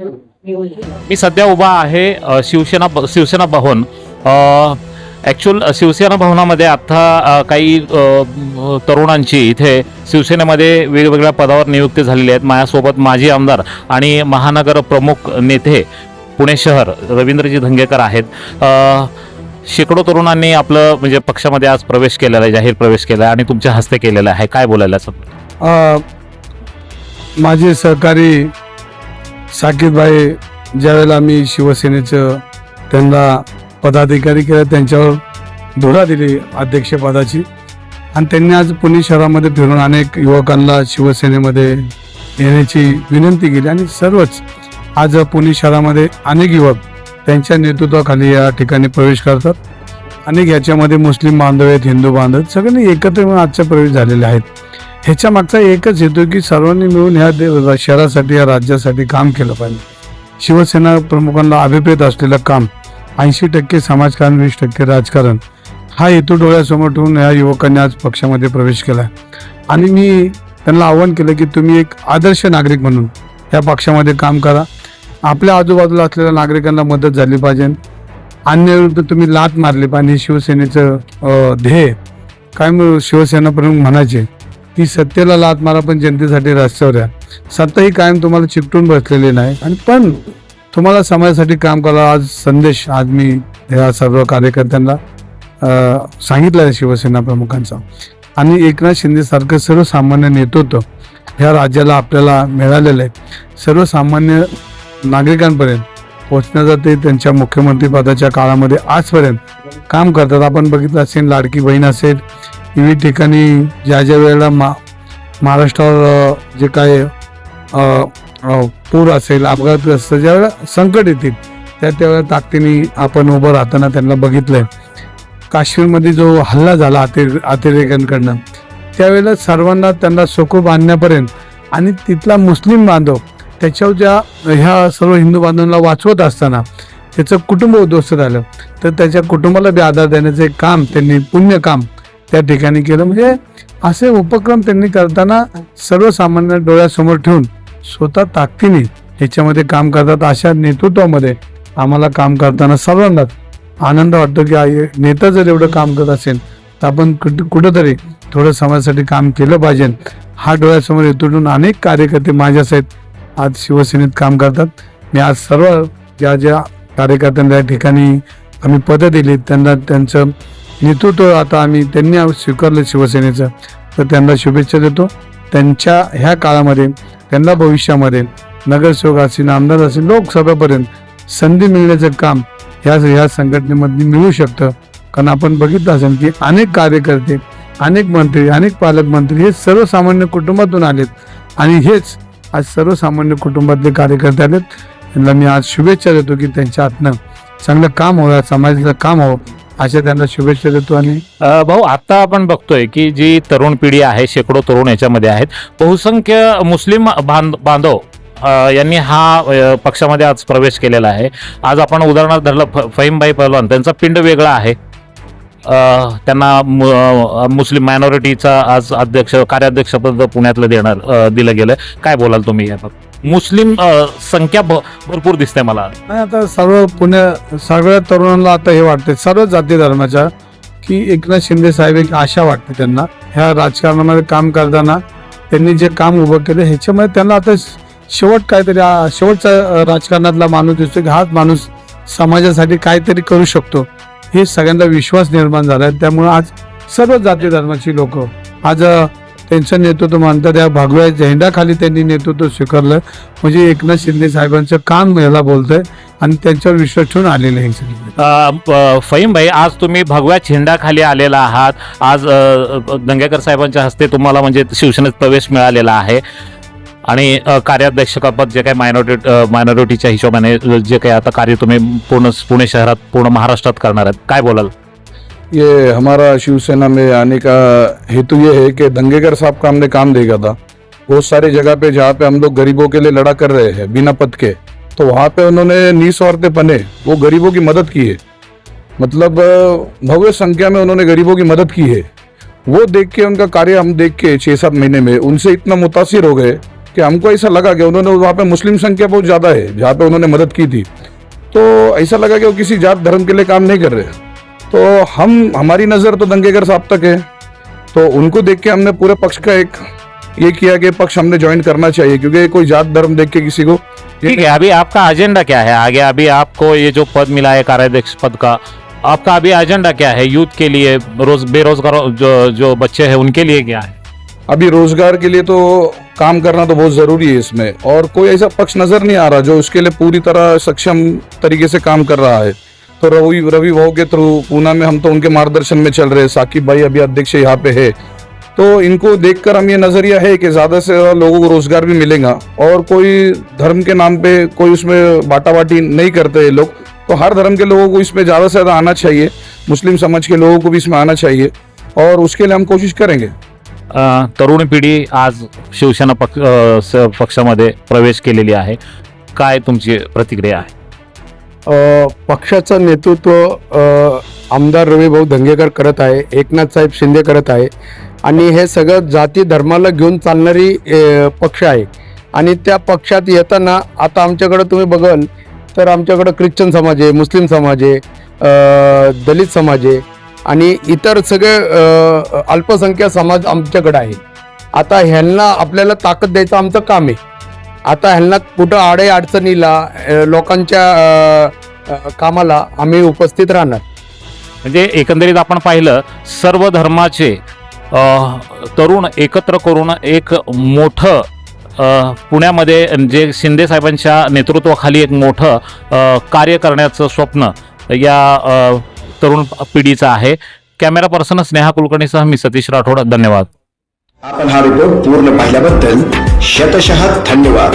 मी सध्या उभा आहे शिवसेना शिवसेना भवन. ॲक्च्युअल शिवसेना भवनामध्ये आत्ता काही तरुणांची इथे शिवसेनेमध्ये वेगवेगळ्या पदावर नियुक्ती झालेली आहेत. माझ्यासोबत माजी आमदार आणि महानगर प्रमुख नेते पुणे शहर रवींद्रजी धंगेकर आहेत. शेकडो तरुणांनी आपलं म्हणजे पक्षामध्ये आज प्रवेश केलेला आहे जाहीर प्रवेश केला आहे आणि तुमच्या हस्ते केलेला आहे. काय बोलायला सर माझे सहकारी साकीरभाई ज्यावेळेला आम्ही शिवसेनेचं त्यांना पदाधिकारी केलं त्यांच्यावर धुरा दिली अध्यक्षपदाची. आणि त्यांनी आज पुणे शहरामध्ये फिरून अनेक युवकांना शिवसेनेमध्ये येण्याची विनंती केली. आणि सर्वच आज पुणे शहरामध्ये अनेक युवक त्यांच्या नेतृत्वाखाली या ठिकाणी प्रवेश करतात. अनेक याच्यामध्ये मुस्लिम बांधव आहेत हिंदू बांधव आहेत सगळ्यांनी एकत्र येऊन आजचा प्रवेश झालेले आहेत. ह्याच्या मागचा एकच हेतू की सर्वांनी मिळून ह्या दे- शहरासाठी या राज्यासाठी काम केलं पाहिजे. शिवसेना प्रमुखांना अभिप्रेत असलेलं काम ऐंशी टक्के समाजकारण वीस टक्के राजकारण हा हेतू डोळ्यासमोर ठेवून या युवकांनी आज पक्षामध्ये प्रवेश केला आणि मी त्यांना आव्हान केलं की तुम्ही एक आदर्श नागरिक म्हणून या पक्षामध्ये काम करा. आपल्या आजूबाजूला असलेल्या नागरिकांना मदत झाली पाहिजे. अन्यविरुद्ध तुम्ही लात मारली पाहिजे. हे शिवसेनेचं ध्येय. काय शिवसेना प्रमुख म्हणायचे? की सत्तेला लात मारा पण जनतेसाठी रस्त्यावर या. सत्ता ही कायम तुम्हाला चिकटून बसलेली नाही. आणि पण तुम्हाला समाजासाठी काम करा आज संदेश आज मी या सर्व कार्यकर्त्यांना सांगितलं आहे शिवसेना प्रमुखांचा. आणि एकनाथ शिंदेसारखं सर्वसामान्य नेतृत्व ह्या राज्याला आपल्याला मिळालेलं आहे. सर्वसामान्य नागरिकांपर्यंत पोहोचण्याचा ते त्यांच्या मुख्यमंत्री पदाच्या काळामध्ये आजपर्यंत काम करतात. आपण बघितलं असेल लाडकी बहीण असेल विविध ठिकाणी ज्या ज्या वेळेला मा महाराष्ट्रावर जे काय पूर असेल अपघातग्रस्त ज्या वेळेला संकट येतील त्या त्यावेळेला ताकदीने आपण उभं राहताना त्यांना बघितलंय. काश्मीरमध्ये जो हल्ला झाला अति अतिरेक्यांकडनं त्यावेळेला सर्वांना त्यांना सुखरूप आणण्यापर्यंत आणि तिथला मुस्लिम बांधव त्याच्यावर ज्या ह्या सर्व हिंदू बांधवांना वाचवत असताना त्याचं कुटुंब उद्ध्वस्त झालं. तर त्याच्या कुटुंबाला बी आधार देण्याचं एक काम त्यांनी पुण्य काम त्या ठिकाणी केलं. म्हणजे असे उपक्रम त्यांनी करताना सर्वसामान्य डोळ्यासमोर ठेवून स्वतः ताकदीने ह्याच्यामध्ये काम करतात. अशा नेतृत्वामध्ये आम्हाला काम करताना सर्वांनाच आनंद वाटतो की नेता जर एवढं काम करत असेल तर आपण कुठं कुठंतरी थोडं समाजासाठी काम केलं पाहिजे. हा डोळ्यासमोर येतून अनेक कार्यकर्ते माझ्यासहित आज शिवसेनेत काम करतात. मी आज सर्व ज्या ज्या कार्यकर्त्यांना या ठिकाणी आम्ही पदं दिली त्यांना त्यांचं नेतृत्व आता आम्ही त्यांनी स्वीकारलं शिवसेनेचं. तर त्यांना शुभेच्छा देतो. त्यांच्या ह्या काळामध्ये त्यांना भविष्यामध्ये नगरसेवक असेल आमदार असेल लोकसभेपर्यंत संधी मिळण्याचं काम ह्या ह्या संघटनेमध्ये मिळू शकतं. कारण आपण बघितलं असेल की अनेक कार्यकर्ते अनेक मंत्री अनेक पालकमंत्री हे सर्वसामान्य कुटुंबातून आलेत. आणि हेच आज सर्वसामान्य कुटुंबातले कार्यकर्ते आलेत. त्यांना मी आज शुभेच्छा देतो की त्यांच्या हातनं चांगलं काम व्हावं समाजाचं काम व्हावं. अशा त्यांना शुभेच्छा देतो आणि अ, भाऊ आता आपण बघतोय की जी तरुण पिढी आहे शेकडो तरुण याच्यामध्ये आहेत. बहुसंख्य मुस्लिम बांध बांधव अ, यांनी हा अ, पक्षामध्ये आज प्रवेश केलेला आहे. आज आपण उदाहरणार्थ धरलं फ- फहीमभाई पहलवान त्यांचा पिंड वेगळा आहे. त्यांना मु- मुस्लिम मायनॉरिटीचा आज अध्यक्ष कार्याध्यक्षपद पुण्यातलं देणार दिलं गेलं काय बोलाल तुम्ही या मुस्लिम संख्या भरपूर दिसते मला. नाही आता सर्व पुण्या सगळ्या तरुणांना आता हे वाटते सर्व जाती धर्माच्या की एकनाथ शिंदे साहेब एक आशा वाटते त्यांना. ह्या राजकारणामध्ये काम करताना त्यांनी जे काम उभं केलं ह्याच्यामध्ये त्यांना आता शेवट काहीतरी शेवटचा राजकारणातला माणूस दिसतो की हाच माणूस समाजासाठी काहीतरी करू शकतो. हे सगळ्यांना विश्वास निर्माण झाला आहे. त्यामुळं आज सर्व जाती धर्माची लोक आज त्यांचं नेतृत्व मानतात. या भगव्या झेंडाखाली त्यांनी नेतृत्व स्वीकारलं. म्हणजे एकनाथ शिंदे साहेबांचं काम याला बोलतंय आणि त्यांच्यावर विश्वास ठेवून आलेले आहे फहीम भाई आज तुम्ही भगव्या झेंडाखाली आलेला आहात. आज दंगेकर साहेबांच्या हस्ते तुम्हाला म्हणजे शिवसेनेत प्रवेश मिळालेला आहे. आणि कार्याध्यक्षपद जे काही मायनॉरिटी मायनॉरिटीच्या हिशोबाने जे काही आता कार्य तुम्ही पूर्ण, पुणे शहरात, पूर्ण महाराष्ट्रात करणार आहेत, काय बोलाल? ये हमारा शिवसेना में आने का हेतु ये है कि दंगेकर साहब का हमने काम देखा था। बहुत सारी जगह पे जहाँ पे हम लोग गरीबों के लिए लड़ा कर रहे हैं, बिना पद के। तो वहाँ पे उन्होंने निस्वार्थ पने वो गरीबों की मदद की है। मतलब भव्य संख्या में उन्होंने गरीबों की मदद की है। वो देख के, उनका कार्य हम देख के छः सात महीने में उनसे इतना मुतासर हो गए कि हमको ऐसा लगा कि उन्होंने वहाँ पे मुस्लिम संख्या बहुत ज़्यादा है जहाँ पे उन्होंने मदद की थी। तो ऐसा लगा कि वो किसी जात धर्म के लिए काम नहीं कर रहे तो हम हमारी नज़र तो दंगेकर साहब तक है। तो उनको देख के हमने पूरे पक्ष का एक ये किया कि पक्ष हमने ज्वाइन करना चाहिए क्योंकि कोई जात धर्म देख के किसी को ठीक है अभी आपका एजेंडा क्या है? आगे अभी आपको ये जो पद मिला है कार्याध्यक्ष पद का आपका अभी एजेंडा क्या है? यूथ के लिए रोज बेरोजगार जो जो बच्चे हैं उनके लिए क्या है? अभी रोज़गार के लिए तो काम करना तो बहुत ज़रूरी है इसमें। और कोई ऐसा पक्ष नज़र नहीं आ रहा जो उसके लिए पूरी तरह सक्षम तरीके से काम कर रहा है। तो रवि रवि भाव के थ्रू पूना में हम तो उनके मार्गदर्शन में चल रहे हैं। साकिब भाई अभी अध्यक्ष यहाँ पे है। तो इनको देखकर हम ये नज़रिया है कि ज़्यादा से ज़्यादा लोगों को रोज़गार भी मिलेगा। और कोई धर्म के नाम पे कोई उसमें बाटा बाटी नहीं करते ये लोग। तो हर धर्म के लोगों को इसमें ज़्यादा से ज़्यादा आना चाहिए। मुस्लिम समाज के लोगों को भी इसमें आना चाहिए। और उसके लिए हम कोशिश करेंगे। तरुण पिढी आज शिवसेना पक्ष स- पक्षामध्ये प्रवेश केलेली आहे. काय तुमची प्रतिक्रिया आहे? पक्षाचं नेतृत्व आमदार रवीभाऊ धंगेकर करत आहे एकनाथ साहेब शिंदे करत आहे आणि हे सगळं जाती धर्माला घेऊन चालणारी पक्ष आहे. आणि त्या पक्षात येताना आता आमच्याकडं तुम्ही बघाल तर आमच्याकडं ख्रिश्चन समाज आहे मुस्लिम समाज आहे दलित समाज आहे. आणि इतर सगळे अ, अल्पसंख्याक समाज आमच्याकडं आहे. आता ह्यांना आपल्याला ताकद द्यायचं आमचं काम आहे. आता ह्यांना कुठं आडे अडचणीला लोकांच्या कामाला आम्ही उपस्थित राहणार. म्हणजे एकंदरीत आपण पाहिलं सर्व धर्माचे तरुण एकत्र करून एक मोठं पुण्यामध्ये जे शिंदे साहेबांच्या नेतृत्वाखाली एक मोठं कार्य करण्याचं स्वप्न या तरुण पिढीचा आहे. कॅमेरा पर्सन स्नेहा कुलकर्णीसह मी सतीश राठोड. धन्यवाद. आपण हा रिपोर्ट पूर्ण पाहिल्याबद्दल शतशः धन्यवाद.